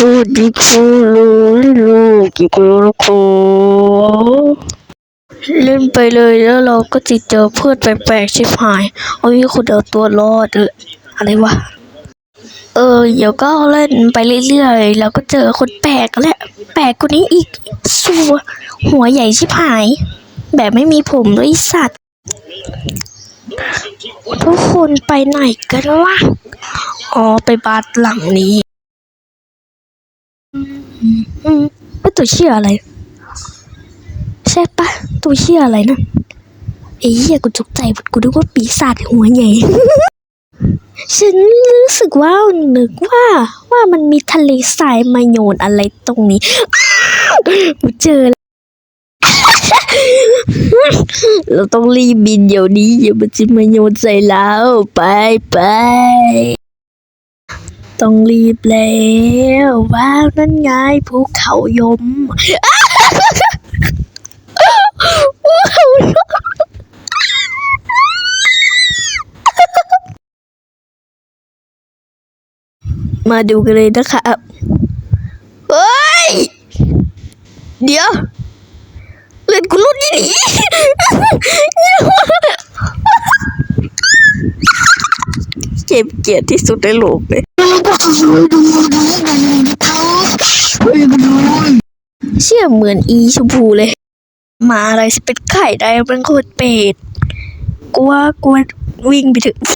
สวัสดีคุณลุงลูกกี่คนละคเล่นไปเลยแล้วเราก็จะเจอเพื่อนแปลกๆชิบหายเอาวิคุณเอาตัวรอดเอออะไรวะ เออ เดี๋ยวก็เล่นไปเรื่อยๆ แล้วก็เจอคนแปลกและ แปลกกว่านี้อีกสัวหัวใหญ่ชิบหาย แบบไม่มีผมด้วยสัตว์ทุกคนไปไหนกันวะ อ๋อ ไปบาร์หลังนี้ อืมอืมเป็นตัวเชี่ยอะไร ใช่ปะตัวเชี่ยอะไรนะไอ้เหี้ยกูตกใจหมดกูนึกว่าปีศาจหัวใหญ่ ฉันรู้สึกว่านึกว่าว่ามันมีทะเลทรายมาโยนอะไรตรงนี้กูเจอแล้วเราต้องรีบบินเดี๋ยวนี้อย่ามันจะมาโยนใส่เราไปไป ต้องรีบแล้ว ว้าวนั่นไงภูเขายมภูเขายมมาดูกันเลยนะครับเฮ้ย เดี๋ยว เล่นกูรุ่นนี่หนีเจ็บเกียดที่สุดในโลกเลย เชื่อเหมือนอีชมพูเลย มาอะไรสเป็นไข่ได้เป็นโคตรเป็ดกลัวกลัววิ่งไปถึง